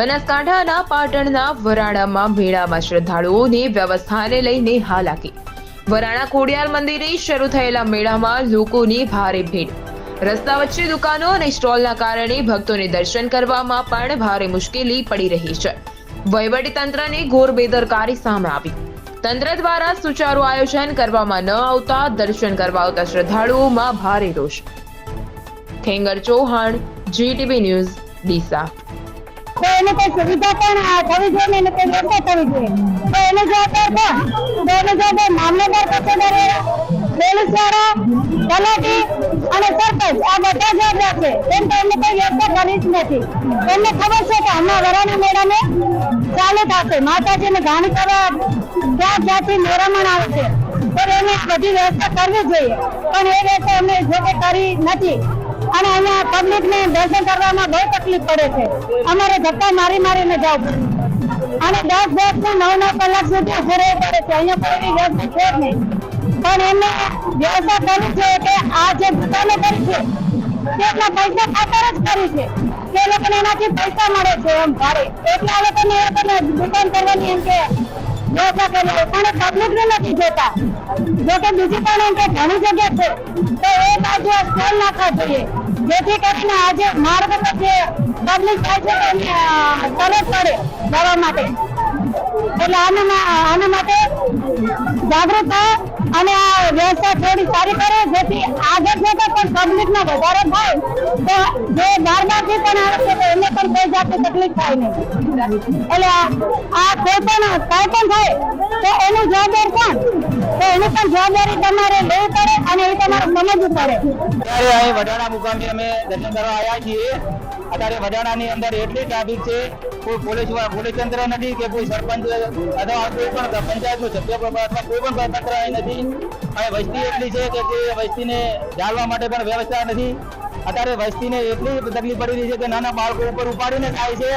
બનાસકાંઠાના પાટણના વરાણામાં મેળામાં શ્રદ્ધાળુઓની વ્યવસ્થાને લઈને હાલાકી. વરાણા ખોડિયાર મંદિરે શરૂ થયેલા મેળામાં લોકોની ભારે ભીડ. રસ્તા વચ્ચે દુકાનો અને સ્ટોલના કારણે ભક્તોને દર્શન કરવામાં પણ ભારે મુશ્કેલી પડી રહી છે. વહીવટી તંત્રની ઘોર બેદરકારી સામે આવી. તંત્ર દ્વારા સુચારુ આયોજન કરવામાં ન આવતા દર્શન કરવા આવતા શ્રદ્ધાળુઓમાં ભારે રોષ. Khengar Chauhan, GTV news, Deesa. તો એને કોઈ સુવિધા પણ થવી જોઈએ એને કોઈ વ્યવસ્થા થવી જોઈએ. તો એને જવાબદાર કોણ તો એને જવાબદાર મામલતદાર કચેરી પોલીસવાળા, તલાટી અને સરપંચ, આ બધા જવાબદાર છે. એમ તો એમને કોઈ વ્યવસ્થા કરી જ નથી. એમને ખબર છે કે હમણાં વરાણા મેળાને ચાલુ થશે. માતાજીને ઘાણી કરવા ક્યાં ક્યાંથી મેળામણ આવે છે. તો એને બધી વ્યવસ્થા કરવી જોઈએ. પણ એ વ્યવસ્થા એમને જો કે કરી નથી. અને અહીંયા પબ્લિક ને દર્શન કરવામાં બહુ તકલીફ પડે છે. અમારે ધક્કા મારી મારીને જવું અને દસ દસ ને નવ નવ કલાક સુધી ઉભું પડે છે. અહીંયા કોઈ વ્યવસ્થા છે જ નહીં. પણ એમને વ્યવસ્થા કરી છે કે આ જે દુકાનો કરી છે તેટલા પૈસા ખાતર જ કરી છે. તે લોકોને એનાથી પૈસા મળે છે એમ ભારે. એટલે આ લોકોને એ લોકોને દુકાન કરવાની એમ કે વ્યવસ્થા કરી પણ પબ્લિક ને નથી જોતા. જો કે બીજી પણ એમ કે ઘણી જગ્યા છે. તો એ બાજુ સ્ટોલ નાખવા જોઈએ. જેથી કરીને આજે માર્ગ જે પબ્લિક થાય છે એમને અ, તરસ પડે જવા માટે. એટલે આના આના માટે જાગૃત થાઓ અને આ વ્યવસ્થા થોડી સારી કરે જેથી આગળ જતા પણ પબ્લિક નો વધારો થાય તો જે બાર બારથી પણ આવે છે તો એમને પણ કોઈ જાતની તકલીફ થાય નહીં. એટલે આ કોઈ પણ કઈ પણ થાય તો એનું જવાબદાર કોણ? એની પણ જવાબદારી તમારે લેવી પડે અને એ તમારે સમજવું પડે. અત્યારે અહીં વડાણા મુકામે અમે દર્શન કરવા આવ્યા છીએ. અત્યારે વડાણાની અંદર એટલી ટ્રાફિક છે, કોઈ પોલીસ પોલીસ તંત્ર નથી કે કોઈ સરપંચ અથવા કોઈ પણ પંચાયતનું સભ્ય અથવા કોઈ પણ તંત્ર અહીં નથી. અને વસ્તી એટલી છે કે તે વસ્તીને જાળવા માટે પણ વ્યવસ્થા નથી. અત્યારે વસ્તીને એટલી તકલીફ પડી રહી છે કે નાના બાળકો ઉપર ઉપાડીને થાય છે.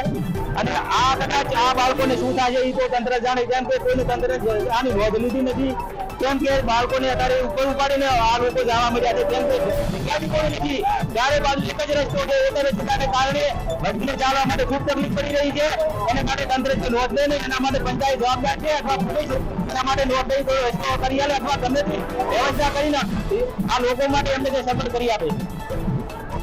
અને આ કદાચ આ બાળકોને શું થાય છે એ તો તંત્ર જાણે, કેમ કે કોઈને તંત્ર આની નોંધ લીધી નથી. કેમ કે બાળકોને અત્યારે ઉપર ઉપાડીને આ લોકો જવા મળ્યા છે. કેમ કે જગ્યા કોઈ નથી. ચારે બાજુ એક જ રસ્તો છે. એક જ રસ્તાને કારણે વસ્તીને ચાલવા માટે ખૂબ તકલીફ પડી રહી છે. એના માટે તંત્ર નોંધ લે નહીં એના માટે પંચાયત જવાબદાર છે અથવા પોલીસ એના માટે નોંધ લઈ કોઈ રસ્તો કરી આપે અથવા ગમે તે વ્યવસ્થા કરીને આ લોકો માટે એમને સપોર્ટ કરી આપે